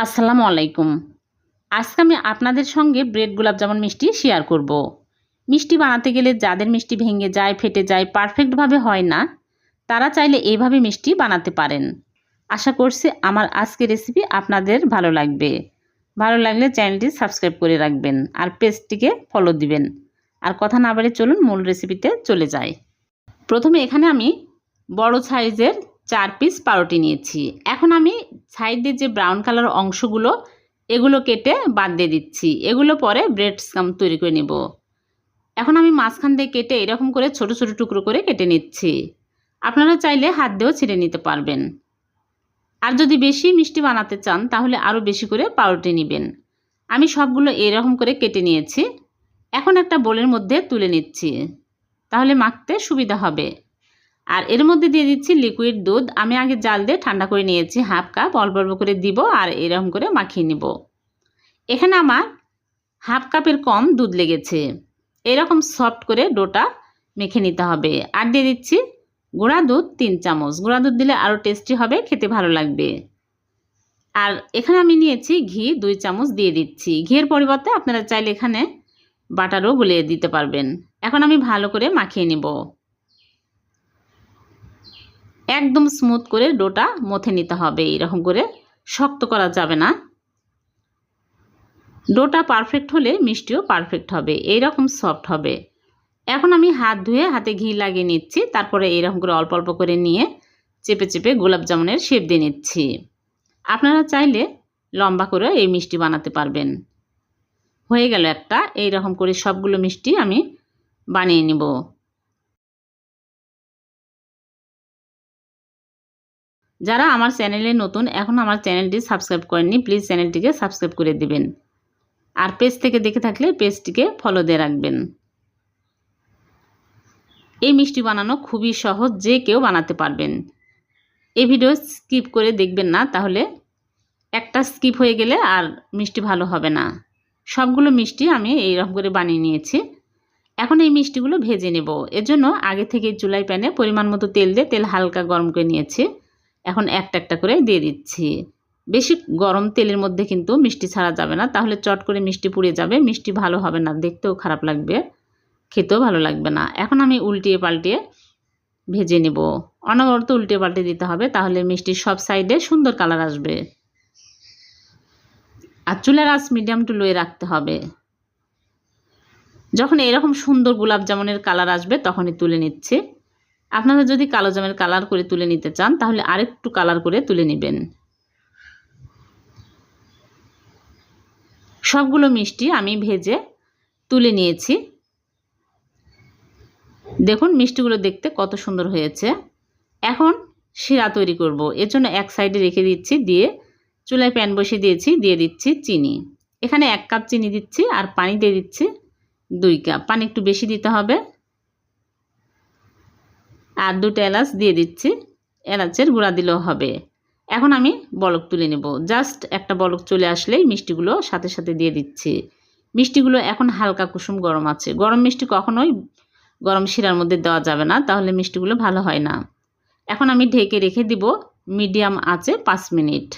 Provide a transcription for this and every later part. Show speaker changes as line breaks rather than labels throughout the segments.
আসসালামু আলাইকুম। আজকে আমি আপনাদের সঙ্গে ব্রেড গোলাপ জামুন মিষ্টি শেয়ার করব। মিষ্টি বানাতে গেলে যাদের মিষ্টি ভেঙে যায়, ফেটে যায়, পারফেক্টভাবে হয় না, তারা চাইলে এইভাবে মিষ্টি বানাতে পারেন। আশা করছি আমার আজকের রেসিপি আপনাদের ভালো লাগবে। ভালো লাগলে চ্যানেলটি সাবস্ক্রাইব করে রাখবেন আর পেজটিকে ফলো দিবেন। আর কথা না বাড়ে চলুন, মূল রেসিপিতে চলে যাই। প্রথমে এখানে আমি বড় সাইজের চার পিস পাউরুটি নিয়েছি। এখন আমি সাইডে যে ব্রাউন কালার অংশগুলো, এগুলো কেটে বাদ দিয়ে দিচ্ছি। এগুলো পরে ব্রেড স্কাম তৈরি করে নেব। এখন আমি মাঝখান দিয়ে কেটে এরকম করে ছোট ছোট টুকরো করে কেটে নিচ্ছি। আপনারা চাইলে হাত দিয়েও ছিঁড়ে নিতে পারবেন। আর যদি বেশি মিষ্টি বানাতে চান, তাহলে আরও বেশি করে পাউরুটি নেবেন। আমি সবগুলো এরকম করে কেটে নিয়েছি। এখন একটা বোলের মধ্যে তুলে নিচ্ছি। তাহলে মাখতে সুবিধা হবে। আর এর মধ্যে দিয়ে দিচ্ছি লিকুইড দুধ। আমি আগে জাল দিয়ে ঠান্ডা করে নিয়েছি হাফ কাপ অল্প অল্প করে দিব আর এরকম করে মাখিয়ে নিব। এখানে আমার হাফ কাপের কম দুধ লেগেছে। এরকম সফট করে ডোটা মেখে নিতে হবে। আর দিয়ে দিচ্ছি গুঁড়া দুধ তিন চামচ। গুঁড়া দুধ দিলে আরও টেস্টি হবে, খেতে ভালো লাগবে। আর এখানে আমি নিয়েছি ঘি দুই চামচ দিয়ে দিচ্ছি। ঘিয়ের পরিবর্তে আপনারা চাইলে এখানে বাটারও গুলিয়ে দিতে পারবেন। এখন আমি ভালো করে মাখিয়ে নেব। একদম স্মুথ করে ডোটা মথে নিতে হবে। এরকম করে শক্ত করা যাবে না। ডোটা পারফেক্ট হলে মিষ্টিও পারফেক্ট হবে। এইরকম সফট হবে। এখন আমি হাত ধুয়ে হাতে ঘি লাগিয়ে নিচ্ছি। তারপরে এরকম করে অল্প অল্প করে নিয়ে চেপে চেপে গোলাপ জামুনের শেপ দিয়ে নিচ্ছি। আপনারা চাইলে লম্বা করে এই মিষ্টি বানাতে পারবেন। হয়ে গেল একটা। এই রকম করে সবগুলো মিষ্টি আমি বানিয়ে নিব। যারা আমার চ্যানেলে নতুন, এখন আমার চ্যানেলটি সাবস্ক্রাইব করেননি, প্লিজ চ্যানেলটিকে সাবস্ক্রাইব করে দিবেন। আর পেজ থেকে দেখে থাকলে পেজটিকে ফলো দিয়ে রাখবেন। এই মিষ্টি বানানো খুবই সহজ, যে কেউ বানাতে পারবেন। এই ভিডিও স্কিপ করে দেখবেন না, তাহলে একটা স্কিপ হয়ে গেলে আর মিষ্টি ভালো হবে না। সবগুলো মিষ্টি আমি এইরকম করে বানিয়ে নিয়েছি। এখন এই মিষ্টিগুলো ভেজে নেব। এর জন্য আগে থেকে চুলাই প্যানে পরিমাণ মতো তেল দিয়ে তেল হালকা গরম করে নিয়েছি। এখন একটা একটা করে দিয়ে দিচ্ছি। বেশি গরম তেলের মধ্যে কিন্তু মিষ্টি ছাড়া যাবে না। তাহলে চট করে মিষ্টি পুড়ে যাবে। মিষ্টি ভালো হবে না। দেখতেও খারাপ লাগবে। খেতেও ভালো লাগবে না। এখন আমি উল্টিয়ে পাল্টিয়ে ভেজে নেব। অনবরত উল্টে পাল্টে দিতে হবে। তাহলে মিষ্টির সব সাইডে সুন্দর কালার আসবে। আর চুলের আঁচ মিডিয়াম টু লোয়ে রাখতে হবে। যখন এরকম সুন্দর গোলাপ জামুনের কালার আসবে, তখনই তুলে নিচ্ছে। আপনারা যদি কালো জামের কালার করে তুলে নিতে চান, তাহলে আরেকটু কালার করে তুলে নেবেন। সবগুলো মিষ্টি আমি ভেজে তুলে নিয়েছি। দেখুন, মিষ্টিগুলো দেখতে কত সুন্দর হয়েছে। এখন শিরা তৈরি করব। এর জন্য এক সাইডে রেখে দিচ্ছি, দিয়ে চুলায় প্যান বসিয়ে দিয়েছি, দিয়ে দিচ্ছি চিনি। এখানে এক কাপ চিনি দিচ্ছি আর পানি দিয়ে দিচ্ছি দুই কাপ পানি একটু বেশি দিতে হবে। আর দুটো এলাচ দিয়ে দিচ্ছি। এলাচের গুঁড়া দিলেও হবে। এখন আমি বলক তুলে নেব। জাস্ট একটা বলক চলে আসলেই মিষ্টিগুলো সাথে সাথে দিয়ে দিচ্ছি। মিষ্টিগুলো এখন হালকা কুসুম গরম আছে। গরম মিষ্টি কখনোই গরম শিরার মধ্যে দেওয়া যাবে না, তাহলে মিষ্টিগুলো ভালো হয় না। এখন আমি ঢেকে রেখে দিব মিডিয়াম আছে পাঁচ মিনিট।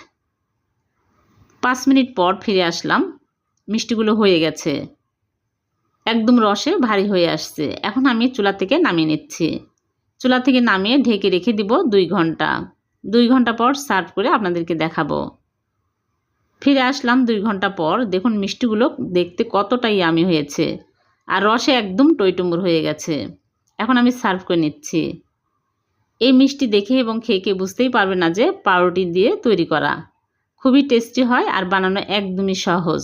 পাঁচ মিনিট পর ফিরে আসলাম। মিষ্টিগুলো হয়ে গেছে। একদম রসে ভারী হয়ে আসছে। এখন আমি চুলা থেকে নামিয়ে নিচ্ছি। চুলা থেকে নামিয়ে ঢেকে রেখে দিব দুই ঘণ্টা। দুই ঘণ্টা পর সার্ভ করে আপনাদেরকে দেখাবো। ফিরে আসলাম দুই ঘণ্টা পর। দেখুন, মিষ্টিগুলো দেখতে কতটাই আমি হয়েছে। আর রসে একদম টইটুম্বুর হয়ে গেছে। এখন আমি সার্ভ করে নিচ্ছি। এই মিষ্টি দেখে এবং খেয়ে খেয়ে বুঝতেই পারবে না যে পাউরুটি দিয়ে তৈরি করা। খুবই টেস্টি হয় আর বানানো একদমই সহজ।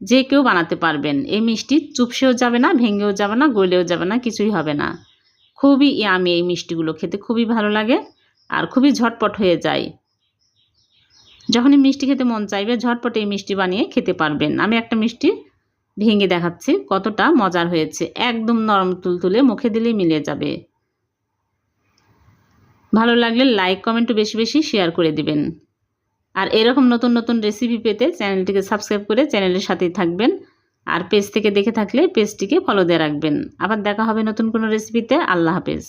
যে কেউ বানাতে পারবেন। এই মিষ্টি চুপসেও যাবে না, ভেঙেও যাবে না, গলেও যাবে না, কিছুই হবে না। খুবই ইয়ামি এই মিষ্টিগুলো খেতে খুবই ভালো লাগে আর খুবই ঝটপট হয়ে যায়। যখনই মিষ্টি খেতে মন চাইবে, ঝটপট এই মিষ্টি বানিয়ে খেতে পারবেন। আমি একটা মিষ্টি ভেঙে দেখাচ্ছি, কতটা মজার হয়েছে। একদম নরম তুলতুলে, মুখে দিলেই মিলে যাবে। ভালো লাগলে লাইক কমেন্টও বেশি বেশি শেয়ার করে দিবেন। আর এরকম নতুন নতুন রেসিপি পেতে চ্যানেলটিকে সাবস্ক্রাইব করে চ্যানেলের সাথেই থাকবেন। আর পেজ থেকে দেখে থাকলে পেজটিকে ফলো দিয়ে রাখবেন। আবার দেখা হবে নতুন কোনো রেসিপিতে আল্লাহ হাফেজ।